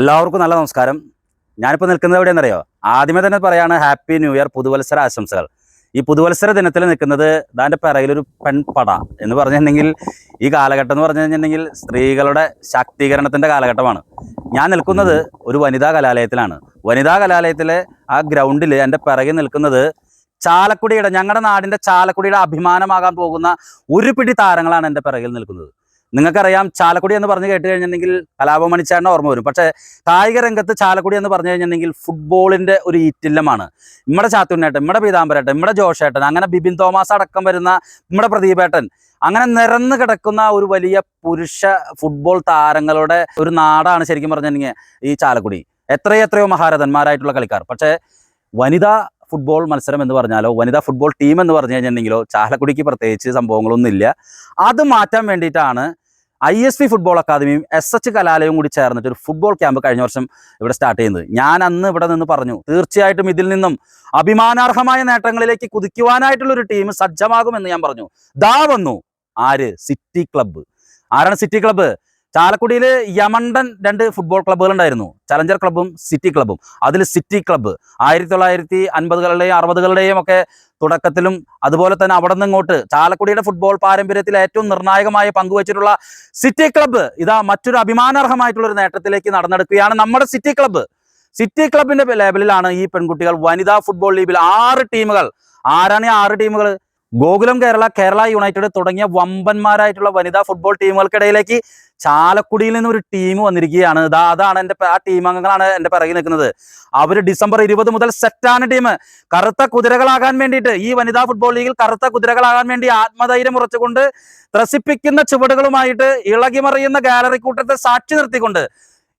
എല്ലാവർക്കും നല്ല നമസ്കാരം. ഞാനിപ്പോൾ നിൽക്കുന്നത് എവിടെയെന്നറിയോ? ആദ്യമേ തന്നെ പറയാണ് ഹാപ്പി ന്യൂ ഇയർ പുതുവത്സര ആശംസകൾ. ഈ പുതുവത്സര ദിനത്തിൽ നിൽക്കുന്നത് ദാന്റെ പിറകിലൊരു പെൺപട എന്ന് പറഞ്ഞിട്ടുണ്ടെങ്കിൽ ഈ കാലഘട്ടം എന്ന് പറഞ്ഞു കഴിഞ്ഞിട്ടുണ്ടെങ്കിൽ സ്ത്രീകളുടെ ശാക്തീകരണത്തിന്റെ കാലഘട്ടമാണ്. ഞാൻ നിൽക്കുന്നത് ഒരു വനിതാ കലാലയത്തിലാണ്. വനിതാ കലാലയത്തിലെ ആ ഗ്രൗണ്ടിൽ എന്റെ പിറകിൽ നിൽക്കുന്നത് ചാലക്കുടിയുടെ ഞങ്ങളുടെ നാടിന്റെ ചാലക്കുടിയുടെ അഭിമാനമാകാൻ പോകുന്ന ഒരു പിടി താരങ്ങളാണ് എന്റെ പിറകിൽ നിൽക്കുന്നത്. നിങ്ങൾക്കറിയാം ചാലക്കുടി എന്ന് പറഞ്ഞു കേട്ട് കഴിഞ്ഞിട്ടുണ്ടെങ്കിൽ കലാപമണിച്ചാറിന്റെ ഓർമ്മ വരും. പക്ഷേ കായിക രംഗത്ത് ചാലക്കുടി എന്ന് പറഞ്ഞു കഴിഞ്ഞിട്ടുണ്ടെങ്കിൽ ഫുട്ബോളിന്റെ ഒരു ഈറ്റില്ലമാണ്. നമ്മുടെ ചാത്തുണ്ണേട്ടൻ നമ്മുടെ പീതാംബരേട്ടൻ നമ്മുടെ ജോഷേട്ടൻ അങ്ങനെ ബിബിൻ തോമസ് അടക്കം വരുന്ന നമ്മുടെ പ്രദീപേട്ടൻ അങ്ങനെ നിരന്ന് കിടക്കുന്ന ഒരു വലിയ പുരുഷ ഫുട്ബോൾ താരങ്ങളുടെ ഒരു നാടാണ് ശരിക്കും പറഞ്ഞിട്ടുണ്ടെങ്കിൽ ഈ ചാലക്കുടി. എത്രയെത്രയോ എത്രയോ മഹാരഥന്മാരായിട്ടുള്ള കളിക്കാർ. പക്ഷേ വനിതാ ഫുട്ബോൾ മത്സരം എന്ന് പറഞ്ഞാലോ വനിതാ ഫുട്ബോൾ ടീം എന്ന് പറഞ്ഞു കഴിഞ്ഞിട്ടുണ്ടെങ്കിലോ ചാലക്കുടിക്ക് പ്രത്യേകിച്ച് സംഭവങ്ങളൊന്നുമില്ല. അത് മാറ്റാൻ വേണ്ടിയിട്ടാണ് ഐ എസ് പി ഫുട്ബോൾ അക്കാദമിയും എസ് എച്ച് കലാലയവും കൂടി ചേർന്നിട്ട് ഒരു ഫുട്ബോൾ ക്യാമ്പ് കഴിഞ്ഞ വർഷം ഇവിടെ സ്റ്റാർട്ട് ചെയ്യുന്നത്. ഞാൻ അന്ന് ഇവിടെ നിന്ന് പറഞ്ഞു തീർച്ചയായിട്ടും ഇതിൽ നിന്നും അഭിമാനാർഹമായ നേട്ടങ്ങളിലേക്ക് കുതിക്കുവാനായിട്ടുള്ള ഒരു ടീം സജ്ജമാകുമെന്ന് ഞാൻ പറഞ്ഞു. ദാ വന്നു. ആര്? സിറ്റി ക്ലബ്ബ് ആരാണ് സിറ്റി ക്ലബ്ബ് ചാലക്കുടിയിൽ യമണ്ടൻ രണ്ട് ഫുട്ബോൾ ക്ലബ്ബുകൾ ഉണ്ടായിരുന്നു ചലഞ്ചർ ക്ലബ്ബും സിറ്റി ക്ലബ്ബും അതിൽ സിറ്റി ക്ലബ്ബ് ആയിരത്തി തൊള്ളായിരത്തി അൻപതുകളുടെയും അറുപതുകളുടെയും ഒക്കെ തുടക്കത്തിലും അതുപോലെ തന്നെ അവിടെ നിന്ന് ഇങ്ങോട്ട് ചാലക്കുടിയുടെ ഫുട്ബോൾ പാരമ്പര്യത്തിൽ ഏറ്റവും നിർണായകമായ പങ്കുവച്ചിട്ടുള്ള സിറ്റി ക്ലബ്ബ് ഇതാ മറ്റൊരു അഭിമാനാർഹമായിട്ടുള്ള ഒരു നേട്ടത്തിലേക്ക് നടന്നെടുക്കുകയാണ് നമ്മുടെ സിറ്റി ക്ലബ്ബ് സിറ്റി ക്ലബിന്റെ ലേബലിലാണ് ഈ പെൺകുട്ടികൾ വനിതാ ഫുട്ബോൾ ലീഗിൽ ആറ് ടീമുകൾ ആരാണ് ആറ് ടീമുകൾ ഗോകുലം കേരള കേരള യുണൈറ്റഡ് തുടങ്ങിയ വമ്പന്മാരായിട്ടുള്ള വനിതാ ഫുട്ബോൾ ടീമുകൾക്കിടയിലേക്ക് ചാലക്കുടിയിൽ നിന്ന് ഒരു ടീം വന്നിരിക്കുകയാണ്. അതാണ് എന്റെ ആ ടീം അംഗങ്ങളാണ് എന്റെ പിറകിൽ നിൽക്കുന്നത്. അവർ ഡിസംബർ ഇരുപത് മുതൽ സെറ്റാണ് ടീം കറുത്ത കുതിരകളാകാൻ വേണ്ടിയിട്ട് ഈ വനിതാ ഫുട്ബോൾ ലീഗിൽ കറുത്ത കുതിരകളാകാൻ വേണ്ടി ആത്മധൈര്യം ഉറച്ചുകൊണ്ട് ത്രസിപ്പിക്കുന്ന ചുവടുകളുമായിട്ട് ഇളകിമറിയുന്ന ഗാലറി കൂട്ടത്തെ സാക്ഷി നിർത്തിക്കൊണ്ട്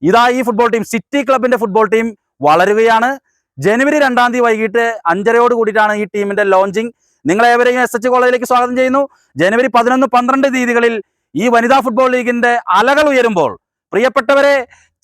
ഇതാ ഈ ഫുട്ബോൾ ടീം സിറ്റി ക്ലബിന്റെ ഫുട്ബോൾ ടീം വളരുകയാണ്. ജനുവരി രണ്ടാം തീയതി വൈകിട്ട് അഞ്ചരയോട് കൂടിയിട്ടാണ് ഈ ടീമിന്റെ ലോഞ്ചിങ് നിങ്ങളേവരെയും എസ് എച്ച് കോളേജിലേക്ക് സ്വാഗതം ചെയ്യുന്നു. ജനുവരി പതിനൊന്ന് പന്ത്രണ്ട് തീയതികളിൽ ഈ വനിതാ ഫുട്ബോൾ ലീഗിന്റെ അലകൾ ഉയരുമ്പോൾ പ്രിയപ്പെട്ടവരെ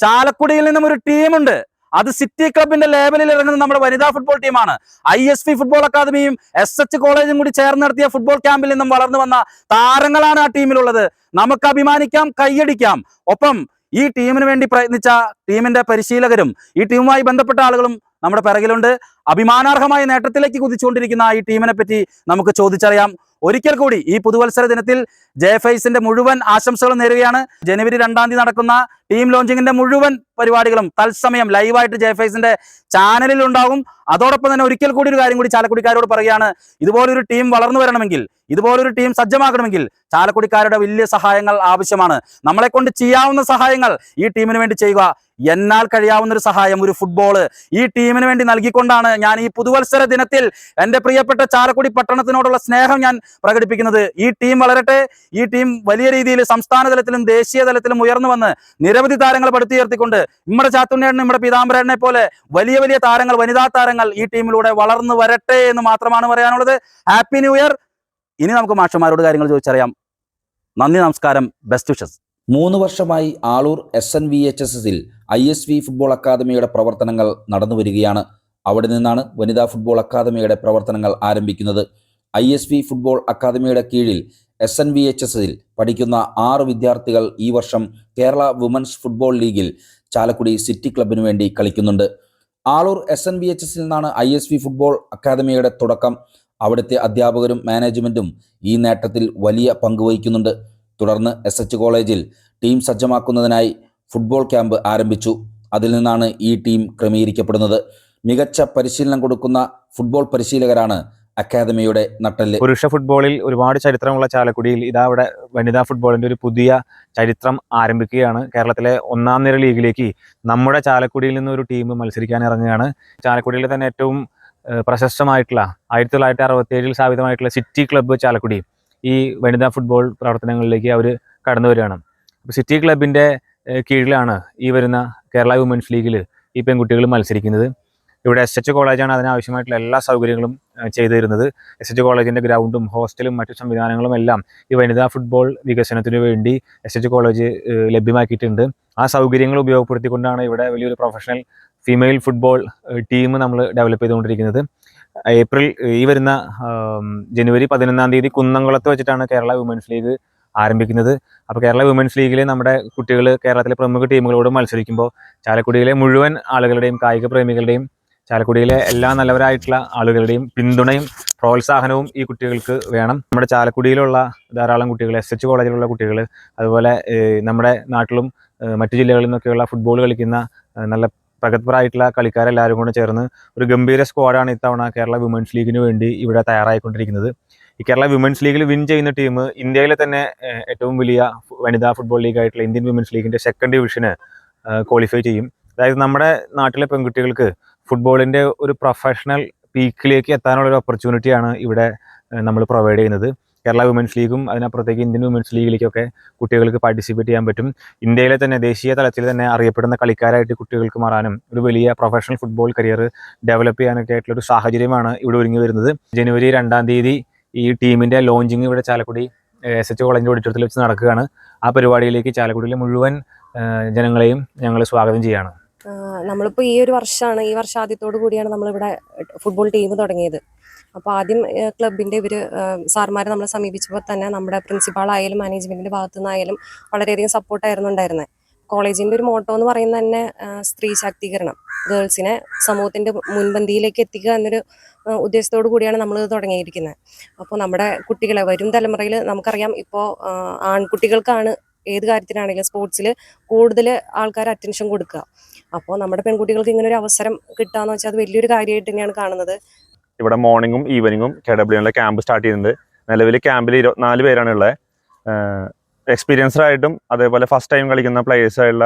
ചാലക്കുടിയിൽ നിന്നും ഒരു ടീമുണ്ട്. അത് സിറ്റി ക്ലബിന്റെ ലേബലിൽ ഇറങ്ങുന്ന നമ്മുടെ വനിതാ ഫുട്ബോൾ ടീമാണ്. ഐ എസ് പി ഫുട്ബോൾ അക്കാദമിയും എസ് എച്ച് കോളേജും കൂടി ചേർന്ന് നടത്തിയ ഫുട്ബോൾ ക്യാമ്പിൽ നിന്നും വളർന്നു വന്ന താരങ്ങളാണ് ആ ടീമിലുള്ളത്. നമുക്ക് അഭിമാനിക്കാം കൈയടിക്കാം. ഒപ്പം ഈ ടീമിന് വേണ്ടി പ്രയത്നിച്ച ടീമിന്റെ പരിശീലകരും ഈ ടീമുമായി ബന്ധപ്പെട്ട ആളുകളും നമ്മുടെ പിറകിലുണ്ട്. അഭിമാനാർഹമായ നേട്ടത്തിലേക്ക് കുതിച്ചുകൊണ്ടിരിക്കുന്ന ഈ ടീമിനെ പറ്റി നമുക്ക് ചോദിച്ചറിയാം. ഒരിക്കൽ കൂടി ഈ പുതുവത്സര ദിനത്തിൽ ജെഫൈസിന്റെ മുഴുവൻ ആശംസകളും നേരുകയാണ്. ജനുവരി രണ്ടാം തീയതി നടക്കുന്ന ടീം ലോഞ്ചിങ്ങിന്റെ മുഴുവൻ പരിപാടികളും തത്സമയം ലൈവായിട്ട് ജെഫൈസിന്റെ ചാനലിൽ ഉണ്ടാകും. അതോടൊപ്പം തന്നെ ഒരിക്കൽ കൂടി ഒരു കാര്യം കൂടി ചാലക്കുടിക്കാരോട് പറയുകയാണ്. ഇതുപോലൊരു ടീം വളർന്നു വരണമെങ്കിൽ ഇതുപോലൊരു ടീം സജ്ജമാകണമെങ്കിൽ ചാലക്കുടിക്കാരുടെ വലിയ സഹായങ്ങൾ ആവശ്യമാണ്. നമ്മളെ കൊണ്ട് ചെയ്യാവുന്ന സഹായങ്ങൾ ഈ ടീമിന് വേണ്ടി ചെയ്യുക. എന്നാൽ കഴിയാവുന്ന ഒരു സഹായം ഒരു ഫുട്ബോൾ ഈ ടീമിന് വേണ്ടി നൽകിക്കൊണ്ടാണ് ഞാൻ ഈ പുതുവത്സര ദിനത്തിൽ എന്റെ പ്രിയപ്പെട്ട ചാലക്കുടി പട്ടണത്തിനോടുള്ള സ്നേഹം ഞാൻ പ്രകടിപ്പിക്കുന്നത്. ഈ ടീം വളരട്ടെ ഈ ടീം വലിയ രീതിയിൽ സംസ്ഥാന തലത്തിലും ദേശീയ തലത്തിലും ഉയർന്നു വന്ന് നിരവധി താരങ്ങൾ പടുത്തുയർത്തിക്കൊണ്ട് നമ്മുടെ ചാത്തുണ്ണേടനും നമ്മുടെ പീതാംബരനെ പോലെ വലിയ വലിയ താരങ്ങൾ വനിതാ താരങ്ങൾ ഈ ടീമിലൂടെ വളർന്നു വരട്ടെ എന്ന് മാത്രമാണ് പറയാനുള്ളത്. ഹാപ്പി ന്യൂ ഇയർ ഇനി നമുക്ക് മാഷന്മാരോട് കാര്യങ്ങൾ ചോദിച്ചറിയാം. നന്ദി നമസ്കാരം. ബെസ്റ്റ് വിഷസ് മൂന്ന് വർഷമായി Aloor S N V H S എസിൽ ഐ എസ് വി ഫുട്ബോൾ അക്കാദമിയുടെ പ്രവർത്തനങ്ങൾ നടന്നു വരികയാണ് അവിടെ നിന്നാണ് വനിതാ ഫുട്ബോൾ അക്കാദമിയുടെ പ്രവർത്തനങ്ങൾ ആരംഭിക്കുന്നത്. ഐ എസ് വി ഫുട്ബോൾ അക്കാദമിയുടെ കീഴിൽ S N V H S എസിൽ പഠിക്കുന്ന ആറ് വിദ്യാർത്ഥികൾ ഈ വർഷം കേരള വുമൻസ് ഫുട്ബോൾ ലീഗിൽ ചാലക്കുടി സിറ്റി ക്ലബിനു വേണ്ടി കളിക്കുന്നുണ്ട്. Aloor S N V H എസിൽ നിന്നാണ് ഐ എസ് വി ഫുട്ബോൾ അക്കാദമിയുടെ തുടക്കം. അവിടുത്തെ അധ്യാപകരും മാനേജ്മെന്റും ഈ നേട്ടത്തിൽ വലിയ പങ്ക് വഹിക്കുന്നുണ്ട്. തുടർന്ന് എസ് എച്ച് കോളേജിൽ ടീം സജ്ജമാക്കുന്നതിനായി ഫുട്ബോൾ ക്യാമ്പ് ആരംഭിച്ചു. അതിൽ നിന്നാണ് ഈ ടീം ക്രമീകരിക്കപ്പെടുന്നത്. മികച്ച പരിശീലനം കൊടുക്കുന്ന ഫുട്ബോൾ പരിശീലകരാണ് അക്കാദമിയുടെ നട്ടൽ പുരുഷ ഫുട്ബോളിൽ ഒരുപാട് ചരിത്രമുള്ള ചാലക്കുടിയിൽ ഇതാ അവിടെ വനിതാ ഫുട്ബോളിന്റെ ഒരു പുതിയ ചരിത്രം ആരംഭിക്കുകയാണ്. കേരളത്തിലെ ഒന്നാം നിര ലീഗിലേക്ക് നമ്മുടെ ചാലക്കുടിയിൽ നിന്ന് ഒരു ടീം മത്സരിക്കാൻ ഇറങ്ങുകയാണ്. ചാലക്കുടിയിലെ തന്നെ ഏറ്റവും പ്രശസ്തമായിട്ടുള്ള ആയിരത്തി തൊള്ളായിരത്തി അറുപത്തി ഏഴിൽ സ്ഥാപിതമായിട്ടുള്ള സിറ്റി ക്ലബ്ബ് ചാലക്കുടി ഈ വനിതാ ഫുട്ബോൾ പ്രവർത്തനങ്ങളിലേക്ക് അവർ കടന്നു വരികയാണ്. അപ്പോൾ സിറ്റി ക്ലബിന്റെ കീഴിലാണ് ഈ വരുന്ന കേരള വുമൻസ് ലീഗിൽ ഈ പെൺകുട്ടികൾ മത്സരിക്കുന്നത്. ഇവിടെ എസ് എച്ച് കോളേജാണ് അതിനാവശ്യമായിട്ടുള്ള എല്ലാ സൗകര്യങ്ങളും ചെയ്തു തരുന്നത്. എസ് എച്ച് കോളേജിന്റെ ഗ്രൗണ്ടും ഹോസ്റ്റലും മറ്റു സംവിധാനങ്ങളും എല്ലാം ഈ വനിതാ ഫുട്ബോൾ വികസനത്തിന് വേണ്ടി എസ് എച്ച് കോളേജ് ലഭ്യമാക്കിയിട്ടുണ്ട്. ആ സൗകര്യങ്ങൾ ഉപയോഗപ്പെടുത്തിക്കൊണ്ടാണ് ഇവിടെ വലിയൊരു പ്രൊഫഷണൽ ഫീമെയിൽ ഫുട്ബോൾ ടീം നമ്മൾ ഡെവലപ്പ് ചെയ്തുകൊണ്ടിരിക്കുന്നത്. ഏപ്രിൽ ഈ വരുന്ന ജനുവരി പതിനൊന്നാം തീയതി കുന്നംകുളത്ത് വെച്ചിട്ടാണ് കേരള വുമൻസ് ലീഗ് ആരംഭിക്കുന്നത്. അപ്പോൾ കേരള വിമൻസ് ലീഗിൽ നമ്മുടെ കുട്ടികൾ കേരളത്തിലെ പ്രമുഖ ടീമുകളോട് മത്സരിക്കുമ്പോൾ ചാലക്കുടിയിലെ മുഴുവൻ ആളുകളുടെയും കായിക പ്രേമികളുടെയും ചാലക്കുടിയിലെ എല്ലാ നല്ലവരായിട്ടുള്ള ആളുകളുടെയും പിന്തുണയും പ്രോത്സാഹനവും ഈ കുട്ടികൾക്ക് വേണം. നമ്മുടെ ചാലക്കുടിയിലുള്ള ധാരാളം കുട്ടികൾ എസ് എച്ച് കോളേജിലുള്ള കുട്ടികൾ അതുപോലെ നമ്മുടെ നാട്ടിലും മറ്റു ജില്ലകളിൽ നിന്നൊക്കെയുള്ള ഫുട്ബോൾ കളിക്കുന്ന നല്ല പ്രഗത്ഭരായിട്ടുള്ള കളിക്കാരെല്ലാവരും കൂടെ ചേർന്ന് ഒരു ഗംഭീര സ്ക്വാഡാണ് ഇത്തവണ കേരള വിമൻസ് ലീഗിന് വേണ്ടി ഇവിടെ തയ്യാറായിക്കൊണ്ടിരിക്കുന്നത്. ഈ കേരള വിമൻസ് ലീഗിൽ വിൻ ചെയ്യുന്ന ടീം ഇന്ത്യയിലെ തന്നെ ഏറ്റവും വലിയ വനിതാ ഫുട്ബോൾ ലീഗായിട്ടുള്ള ഇന്ത്യൻ വിമൻസ് ലീഗിന്റെ സെക്കൻഡ് ഡിവിഷന് ക്വാളിഫൈ ചെയ്യും. അതായത് നമ്മുടെ നാട്ടിലെ പെൺകുട്ടികൾക്ക് ഫുട്ബോളിന്റെ ഒരു പ്രൊഫഷണൽ പീക്കിലേക്ക് എത്താനുള്ള ഒരു ഓപ്പർച്യൂണിറ്റിയാണ് ഇവിടെ നമ്മൾ പ്രൊവൈഡ് ചെയ്യുന്നത്. കേരള വിമൻസ് ലീഗും അതിനപ്പുറത്തേക്ക് ഇന്ത്യൻ വിമൻസ് ലീഗിലേക്കൊക്കെ കുട്ടികൾക്ക് പാർട്ടിസിപ്പേറ്റ് ചെയ്യാൻ പറ്റും. ഇന്ത്യയിലെ തന്നെ ദേശീയ തലത്തിൽ തന്നെ അറിയപ്പെടുന്ന കളിക്കാരായിട്ട് കുട്ടികൾക്ക് മാറാനും ഒരു വലിയ പ്രൊഫഷണൽ ഫുട്ബോൾ കരിയർ ഡെവലപ്പ് ചെയ്യാനൊക്കെ ആയിട്ടുള്ള ഒരു സാഹചര്യമാണ് ഇവിടെ ഒരുങ്ങി വരുന്നത്. ജനുവരി രണ്ടാം തീയതി ഈ ടീമിന്റെ ലോഞ്ചിങ് ഇവിടെ ചാലക്കുടി എസ് എച്ച് കോളേജിന്റെ ഓഡിറ്റോറിയത്തിൽ വെച്ച് നടക്കുകയാണ്. ആ പരിപാടിയിലേക്ക് ചാലക്കുടിയിലെ മുഴുവൻ ജനങ്ങളെയും ഞങ്ങൾ സ്വാഗതം ചെയ്യുകയാണ് നമ്മളിപ്പോൾ ഈ ഒരു വർഷമാണ് ഈ വർഷാദ്യത്തോടു കൂടിയാണ് നമ്മളിവിടെ ഫുട്ബോൾ ടീം തുടങ്ങിയത്. അപ്പോൾ ആദ്യം ക്ലബിന്റെ ഇവർ സാർമാരെ നമ്മളെ സമീപിച്ചപ്പോൾ തന്നെ നമ്മുടെ പ്രിൻസിപ്പാളായാലും മാനേജ്മെന്റിന്റെ ഭാഗത്തു നിന്നായാലും വളരെയധികം സപ്പോർട്ടായിരുന്നു ഉണ്ടായിരുന്നത് കോളേജിന്റെ ഒരു മോട്ടോ എന്ന് പറയുന്നത് തന്നെ സ്ത്രീ ശാക്തീകരണം. ഗേൾസിനെ സമൂഹത്തിന്റെ മുൻപന്തിയിലേക്ക് എത്തിക്കുക എന്നൊരു ഉദ്ദേശത്തോടു കൂടിയാണ് നമ്മൾ തുടങ്ങിയിരിക്കുന്നത് അപ്പോൾ നമ്മുടെ കുട്ടികളെ വരും തലമുറയിൽ നമുക്കറിയാം ഇപ്പോൾ ആൺകുട്ടികൾക്കാണ് ഏത് കാര്യത്തിനാണെങ്കിലും സ്പോർട്സിൽ കൂടുതൽ ആൾക്കാർ അറ്റൻഷൻ കൊടുക്കുക. അപ്പോൾ നമ്മുടെ പെൺകുട്ടികൾക്ക് ഇങ്ങനെ ഒരു അവസരം കിട്ടാന്ന് വെച്ചാൽ അത് വലിയൊരു കാര്യമായിട്ട് തന്നെയാണ് കാണുന്നത്. ഇവിടെ മോർണിംഗും ഈവനിങ്ങും കെ ഡബ്ല്യുവിലെ ക്യാമ്പ് സ്റ്റാർട്ട് ചെയ്യുന്നുണ്ട്. നിലവിൽ ക്യാമ്പിൽ ഇരുപത്തിനാല് പേരാണ് ഉള്ളത്. എക്സ്പീരിയൻസ്ഡ് ആയിട്ടും അതേപോലെ ഫസ്റ്റ് ടൈം കളിക്കുന്ന പ്ലേയേഴ്സായുള്ള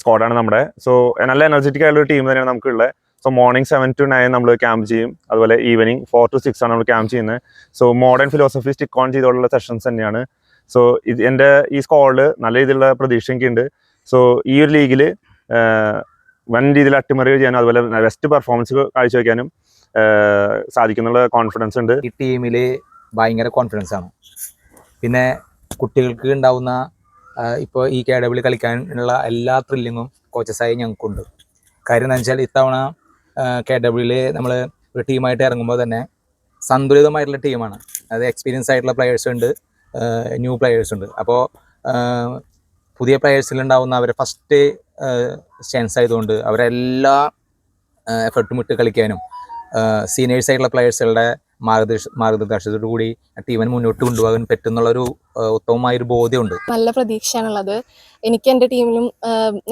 സ്ക്വാഡാണ് നമ്മുടെ. സോ നല്ല എനർജറ്റിക് ആയിട്ടുള്ള ടീം തന്നെയാണ് നമുക്കുള്ളത്. So morning seven to nine നമ്മൾ ക്യാമ്പ് ചെയ്യും. അതുപോലെ ഈവനിങ് ഫോർ ടു സിക്സ് ആണ് നമ്മൾ ക്യാമ്പ് ചെയ്യുന്നത്. So modern philosophy stick on ചെയ്തുള്ള സെഷൻസ് തന്നെയാണ്. സോ ഇത് എന്റെ ഈ സ്കോളിൽ നല്ല രീതിയിലുള്ള പ്രതീക്ഷ ഉണ്ട്. സോ ഈ ഒരു ലീഗിൽ വൻ രീതിയിൽ അട്ടിമറി ചെയ്യാനും അതുപോലെ ബെസ്റ്റ് പെർഫോമൻസ് കാഴ്ചവെക്കാനും സാധിക്കുന്നുള്ള കോൺഫിഡൻസ് ഉണ്ട്. ഈ ടീമിൽ ഭയങ്കര കോൺഫിഡൻസ് ആണ്. പിന്നെ കുട്ടികൾക്ക് ഉണ്ടാവുന്ന ഇപ്പോൾ ഈ കെ ഡബ്ല്യു കളിക്കാനുള്ള എല്ലാ ത്രില്ലിങ്ങും കോച്ചസായി ഞങ്ങൾക്കുണ്ട്. കാര്യം എന്താ വെച്ചാൽ ഇത്തവണ കെ ഡബ്ല്യൂയിൽ നമ്മൾ ഒരു ടീമായിട്ട് ഇറങ്ങുമ്പോൾ തന്നെ സന്തുലിതമായിട്ടുള്ള ടീമാണ് അത് എക്സ്പീരിയൻസ് ആയിട്ടുള്ള പ്ലെയേഴ്സ് ഉണ്ട് ന്യൂ പ്ലെയേഴ്സ് ഉണ്ട്. അപ്പോൾ പുതിയ പ്ലെയേഴ്സിൽ ഉണ്ടാവുന്ന അവരെ ഫസ്റ്റ് ചാൻസ് ആയതുകൊണ്ട് അവരെല്ലാ എഫർട്ടും ഇട്ട് കളിക്കാനും സീനിയേഴ്സ് ആയിട്ടുള്ള പ്ലെയേഴ്സുകളുടെ മാർഗദർശ മാർഗദർശനത്തോടു കൂടി ടീമിനെ മുന്നോട്ട് കൊണ്ടുപോകാൻ പറ്റുന്നുള്ളൊരു ഉത്തമമായ ഒരു ബോധ്യമുണ്ട്. നല്ല പ്രതീക്ഷയാണുള്ളത്. എനിക്ക് എന്റെ ടീമിലും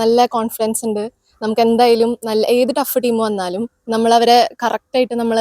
നല്ല കോൺഫിഡൻസ് ഉണ്ട്. നമുക്ക് എന്തായാലും നല്ല ഏത് ടഫ് ടീം വന്നാലും നമ്മൾ അവരെ കറക്റ്റായിട്ട് നമ്മൾ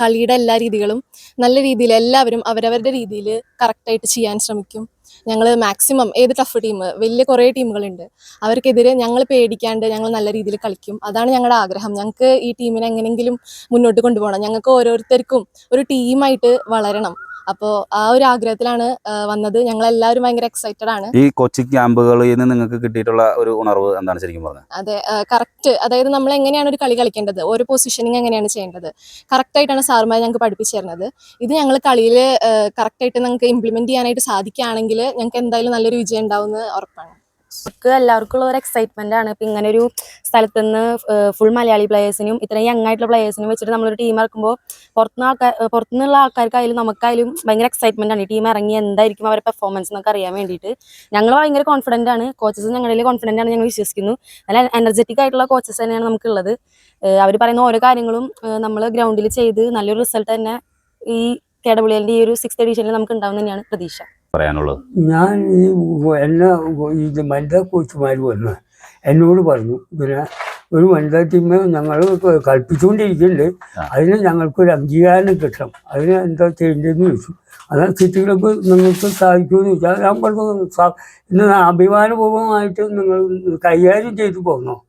കളിയുടെ എല്ലാ രീതികളും നല്ല രീതിയിൽ എല്ലാവരും അവരവരുടെ രീതിയിൽ കറക്റ്റായിട്ട് ചെയ്യാൻ ശ്രമിക്കും. ഞങ്ങൾ മാക്സിമം ഏത് ടഫ് ടീം വലിയ കുറേ ടീമുകളുണ്ട് അവർക്കെതിരെ ഞങ്ങൾ പേടിക്കാണ്ട് ഞങ്ങൾ നല്ല രീതിയിൽ കളിക്കും. അതാണ് ഞങ്ങളുടെ ആഗ്രഹം. ഞങ്ങൾക്ക് ഈ ടീമിനെ എങ്ങനെയെങ്കിലും മുന്നോട്ട് കൊണ്ടുപോകണം. ഞങ്ങൾക്ക് ഓരോരുത്തർക്കും ഒരു ടീമായിട്ട് വളരണം. അപ്പോൾ ആ ഒരു ആഗ്രഹത്തിലാണ് വന്നത്. ഞങ്ങൾ എല്ലാവരും ഭയങ്കര എക്സൈറ്റഡ് ആണ്. ഈ കൊച്ചി ക്യാമ്പുകളിൽ നിന്ന് നിങ്ങൾക്ക് കിട്ടിയിട്ടുള്ള ഒരു ഉണർവ് എന്താണ് ശരിക്കും പറഞ്ഞത് അതെ കറക്റ്റ് അതായത് നമ്മൾ എങ്ങനെയാണ് ഒരു കളി കളിക്കേണ്ടത്? ഓരോ പൊസിഷനിങ് എങ്ങനെയാണ് ചെയ്യേണ്ടത്? കറക്റ്റ് ആയിട്ടാണ് സാറുമാർ ഞങ്ങൾക്ക് പഠിപ്പിച്ചു തരുന്നത്. ഇത് ഞങ്ങൾ കളിയിൽ കറക്റ്റ് ആയിട്ട് ഞങ്ങൾക്ക് ഇംപ്ലിമെന്റ് ചെയ്യാനായിട്ട് സാധിക്കുകയാണെങ്കിൽ ഞങ്ങൾക്ക് എന്തായാലും നല്ലൊരു വിജയം ഉണ്ടാവുമെന്ന് ഉറപ്പാണ്. നമുക്ക് എല്ലാവർക്കും ഉള്ള ഒരു എക്സൈറ്റ്മെന്റ് ആണ്. ഇപ്പൊ ഇങ്ങനെ ഒരു സ്ഥലത്ത് നിന്ന് ഫുൾ മലയാളി പ്ലേയേഴ്സിനും ഇത്രയും യങ് ആയിട്ടുള്ള പ്ലേയേഴ്സിനും വെച്ചിട്ട് നമ്മളൊരു ടീം ഇറക്കുമ്പോൾ പുറത്തുനിന്ന് ആൾക്കാർ പുറത്തുനിന്നുള്ള ആൾക്കാർക്കായാലും നമുക്കായാലും ഭയങ്കര എക്സൈറ്റ്മെന്റ് ആണ്. ഈ ടീം ഇറങ്ങി എന്തായിരിക്കും അവരുടെ പെർഫോമൻസ് എന്നൊക്കെ അറിയാൻ വേണ്ടിയിട്ട് ഞങ്ങൾ ഭയങ്കര കോൺഫിഡന്റ് ആണ്. കോച്ചസ് ഞങ്ങളിൽ കോൺഫിഡന്റ് ആണ് ഞങ്ങൾ വിശ്വസിക്കുന്നു. നല്ല എനർജറ്റിക് ആയിട്ടുള്ള കോച്ചസ് തന്നെയാണ് നമുക്കുള്ളത്. അവർ പറയുന്ന ഓരോ കാര്യങ്ങളും നമ്മൾ ഗ്രൗണ്ടിൽ ചെയ്ത് നല്ലൊരു റിസൾട്ട് തന്നെ ഈ കെ ഡബ്ല്യു എല്ലിന്റെ ഈ ഒരു സിക്സ് എഡിഷനിൽ നമുക്ക് ഉണ്ടാവും തന്നെയാണ് പ്രതീക്ഷ. പറയാനുള്ളത്? ഞാൻ ഈ എന്നെ ഇത് വനിതാ കോച്ചുമാർ വന്ന് എന്നോട് പറഞ്ഞു ഇങ്ങനെ ഒരു വനിതാ ടീം ഞങ്ങൾ കളിപ്പിച്ചുകൊണ്ടിരിക്കുന്നുണ്ട്. ആ. അതിന് ഞങ്ങൾക്കൊരു അംഗീകാരം കിട്ടണം. അതിന് എന്താ ചെയ്യേണ്ടതെന്ന് ചോദിച്ചു. അതാണ് സിറ്റി ക്ലബ്ബ് നിങ്ങൾക്ക് സാധിക്കുമെന്ന് ചോദിച്ചാൽ ഞാൻ പറഞ്ഞു "സാ- ഇന്ന് അഭിമാനപൂർവമായിട്ട് നിങ്ങൾ കൈകാര്യം ചെയ്തു പോകണോ?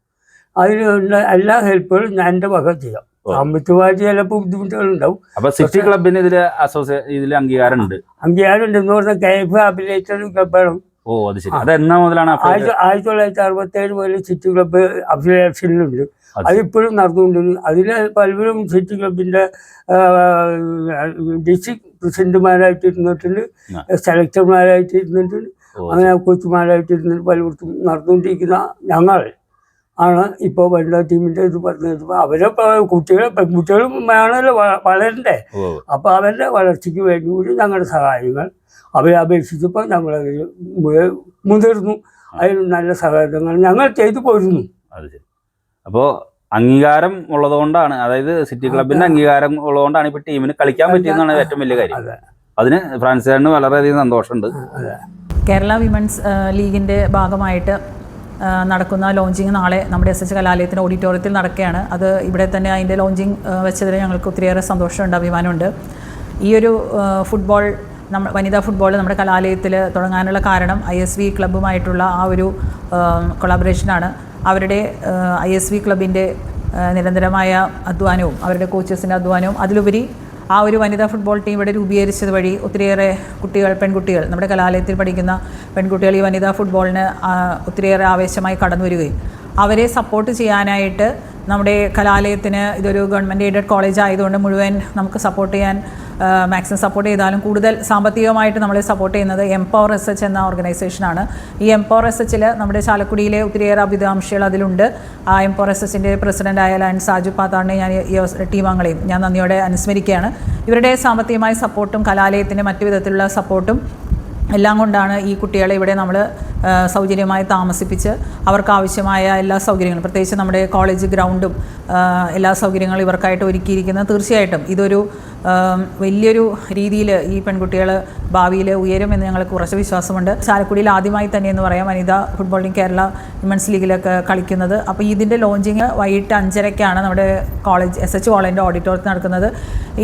അതിനുള്ള എല്ലാ ഹെൽപ്പുകളും ഞാൻ എന്റെ വക ചെയ്യാം. സാമ്പത്തികമായിട്ട് ചിലപ്പോൾ ബുദ്ധിമുട്ടുകളുണ്ടാവും. അപ്പൊ സിറ്റി ക്ലബിന് ഇതിൽ അസോസിയേ ഇതിൽ അംഗീകാരം ഉണ്ട് അംഗീകാരം ഉണ്ടെന്ന് പറഞ്ഞാൽ കെ എഫ് അഫിലേറ്റഡ് ക്ലബാണ് ഓ അത് ശരി. അത് എന്നാ മുതലാണ്? ആയിരത്തി തൊള്ളായിരത്തി അറുപത്തി ഏഴ് മുതൽ സിറ്റി ക്ലബ്ബ് അഫിലിയേഷനിലുണ്ട് അത് അതിപ്പോഴും നടന്നുകൊണ്ടിരുന്നു. അതിൽ പലരും സിറ്റി ക്ലബിന്റെ ഡിസ്ട്രിക്ട് പ്രസിഡന്റുമാരായിട്ട് ഇരുന്നിട്ടുണ്ട്. സെലക്ടർമാരായിട്ട് ഇരുന്നിട്ടുണ്ട് അങ്ങനെ കോച്ചുമാരായിട്ട് ഇരുന്നിട്ട് പലയിടത്തും നടന്നുകൊണ്ടിരിക്കുന്ന ഞങ്ങൾ. ആണ്. ഇപ്പോൾ വനിതാ ടീമിന്റെ ഇത് പറഞ്ഞത് അവരെ കുട്ടികൾ കുട്ടികളെ പെൺകുട്ടികളും വേണമല്ലോ വളരണ്ടേ. അപ്പോൾ അവരുടെ വളർച്ചയ്ക്ക് വേണ്ടി കൂടി ഞങ്ങളുടെ സഹായങ്ങൾ അവരെ അപേക്ഷിച്ചപ്പോൾ ഞങ്ങളതിൽ മു- മുതിർന്നു. അതിന് നല്ല സഹകരണങ്ങൾ ഞങ്ങൾ ചെയ്തു പോരുന്നു. അപ്പോൾ അംഗീകാരം ഉള്ളതുകൊണ്ടാണ് അതായത് സിറ്റി ക്ലബിന്റെ അംഗീകാരം ഉള്ളതുകൊണ്ടാണ് ഇപ്പൊ ടീമിന് കളിക്കാൻ പറ്റിയെന്നാണ് ഏറ്റവും വലിയ കാര്യം. അതെ. അതിന് ഫ്രാൻസുകാരന് വളരെയധികം സന്തോഷമുണ്ട്. കേരള വിമൻസ് ലീഗിന്റെ ഭാഗമായിട്ട് നടക്കുന്ന ലോഞ്ചിങ് നാളെ നമ്മുടെ എസ് എച്ച് കലാലയത്തിന്റെ ഓഡിറ്റോറിയത്തിൽ നടക്കുകയാണ്. അത് ഇവിടെ തന്നെ അതിന്റെ ലോഞ്ചിങ് വെച്ചതിൽ ഞങ്ങൾക്ക് ഒത്തിരിയേറെ സന്തോഷമുണ്ട് അഭിമാനമുണ്ട്. ഈ ഒരു ഫുട്ബോൾ നമ്മ വനിതാ ഫുട്ബോൾ നമ്മുടെ കലാലയത്തിൽ തുടങ്ങാനുള്ള കാരണം ഐ എസ് വി ക്ലബ്ബുമായിട്ടുള്ള ആ ഒരു കൊളാബറേഷനാണ് അവരുടെ ഐ എസ് വി ക്ലബിന്റെ നിരന്തരമായ അധ്വാനവും അവരുടെ കോച്ചസിന്റെ അധ്വാനവും അതിലുപരി ആ ഒരു വനിതാ ഫുട്ബോൾ ടീം ഇവിടെ രൂപീകരിച്ചത് വഴി ഒത്തിരിയേറെ കുട്ടികൾ പെൺകുട്ടികൾ നമ്മുടെ കലാലയത്തിൽ പഠിക്കുന്ന പെൺകുട്ടികൾ ഈ വനിതാ ഫുട്ബോളിന് ഒത്തിരിയേറെ ആവേശമായി കടന്നു വരികയും അവരെ സപ്പോർട്ട് ചെയ്യാനായിട്ട് നമ്മുടെ കലാലയത്തിന് ഇതൊരു ഗവൺമെന്റ് എയ്ഡഡ് കോളേജ് ആയതുകൊണ്ട് മുഴുവൻ നമുക്ക് സപ്പോർട്ട് ചെയ്യാൻ മാക്സിമം സപ്പോർട്ട് ചെയ്താലും കൂടുതൽ സാമ്പത്തികമായിട്ട് നമ്മളെ സപ്പോർട്ട് ചെയ്യുന്നത് എംപവർ എസ് എച്ച് എന്ന ഓർഗനൈസേഷനാണ് ഈ എംപവർ എസ് എച്ചിൽ നമ്മുടെ ചാലക്കുടിയിലെ ഒത്തിരിയേറെ അഭിതാംശികൾ അതിലുണ്ട്. ആ എംപവർ എസ് എച്ചിന്റെ പ്രസിഡന്റായ ലയൻ സാജു പാത്താറിനെ ഞാൻ ഈ അവസ- ഞാൻ നന്ദിയോടെ അനുസ്മരിക്കുകയാണ്. ഇവരുടെ സാമ്പത്തികമായ സപ്പോർട്ടും കലാലയത്തിന്റെ മറ്റു വിധത്തിലുള്ള സപ്പോർട്ടും എല്ലാം കൊണ്ടാണ് ഈ കുട്ടികളെ ഇവിടെ നമ്മൾ സൗജന്യമായി താമസിപ്പിച്ച് അവർക്ക് ആവശ്യമായ എല്ലാ സൗകര്യങ്ങളും പ്രത്യേകിച്ച് നമ്മുടെ കോളേജ് ഗ്രൗണ്ടും എല്ലാ സൗകര്യങ്ങളും ഇവർക്കായിട്ട് ഒരുക്കിയിരിക്കുന്നത്. തീർച്ചയായിട്ടും ഇതൊരു വലിയൊരു രീതിയിൽ ഈ പെൺകുട്ടികൾ ഭാവിയിൽ ഉയരുമെന്ന് ഞങ്ങൾക്ക് ഉറച്ച വിശ്വാസമുണ്ട്. ചാലക്കുടിയിൽ ആദ്യമായി തന്നെ എന്ന് പറയാം വനിതാ ഫുട്ബോളിംഗ് കേരള വിമൻസ് ലീഗിലൊക്കെ കളിക്കുന്നത്. അപ്പോൾ ഇതിന്റെ ലോഞ്ചിങ് വൈകിട്ട് അഞ്ചരയ്ക്കാണ് നമ്മുടെ കോളേജ് എസ് എച്ച് കോളേജിന്റെ ഓഡിറ്റോറിയത്തിൽ നടക്കുന്നത്.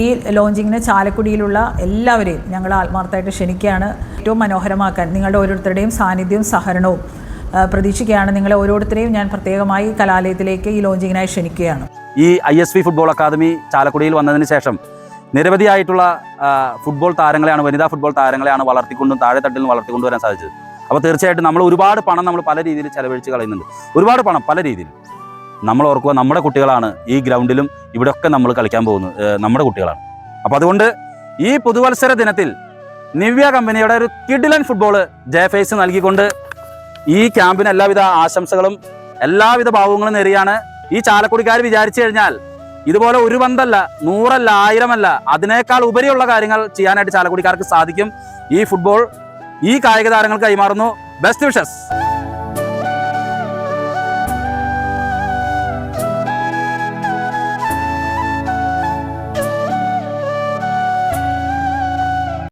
ഈ ലോഞ്ചിങ്ങിന് ചാലക്കുടിയിലുള്ള എല്ലാവരെയും ഞങ്ങൾ ആത്മാർത്ഥമായിട്ട് ക്ഷണിക്കുകയാണ്. ഏറ്റവും മനോഹരമാക്കാൻ നിങ്ങളുടെ ഓരോരുത്തരുടെയും സാന്നിധ്യവും സഹകരണവും പ്രതീക്ഷിക്കുകയാണ്. നിങ്ങളെ ഓരോരുത്തരെയും ഞാൻ പ്രത്യേകമായി കലാലയത്തിലേക്ക് ഈ ലോഞ്ചിങ്ങിനായി ക്ഷണിക്കുകയാണ്. ഈ I S V football academy ചാലക്കുടിയിൽ വന്നതിന് ശേഷം നിരവധിയായിട്ടുള്ള ഫുട്ബോൾ താരങ്ങളെയാണ് വനിതാ ഫുട്ബോൾ താരങ്ങളെയാണ് വളർത്തിക്കൊണ്ടും താഴെ തട്ടിൽ നിന്ന് വളർത്തിക്കൊണ്ടുവരാൻ സാധിച്ചത്. അപ്പോൾ തീർച്ചയായിട്ടും നമ്മൾ ഒരുപാട് പണം നമ്മൾ പല രീതിയിൽ ചെലവഴിച്ച് കളയുന്നുണ്ട്. ഒരുപാട് പണം പല രീതിയിൽ നമ്മൾ ഓർക്കുക നമ്മുടെ കുട്ടികളാണ് ഈ ഗ്രൗണ്ടിലും ഇവിടെയൊക്കെ നമ്മൾ കളിക്കാൻ പോകുന്നത് നമ്മുടെ കുട്ടികളാണ്. അപ്പോൾ അതുകൊണ്ട് ഈ പുതുവത്സര ദിനത്തിൽ നിവ്യ കമ്പനിയുടെ ഒരു കിഡിലൻ ഫുട്ബോൾ ജയഫേസ് നൽകിക്കൊണ്ട് ഈ ക്യാമ്പിന് എല്ലാവിധ ആശംസകളും എല്ലാവിധ ഭാവങ്ങളും നേരിയാണ് ഈ ചാലക്കുടിക്കാർ വിചാരിച്ചു കഴിഞ്ഞാൽ ഇതുപോലെ ഒരു പന്തല്ല നൂറല്ല ആയിരമല്ല അതിനേക്കാൾ ഉപരിയുള്ള കാര്യങ്ങൾ ചെയ്യാനായിട്ട് ചാലക്കുടിക്കാർക്ക് സാധിക്കും. ഈ ഫുട്ബോൾ ഈ കായിക താരങ്ങൾക്ക് കൈമാറുന്നു. Best wishes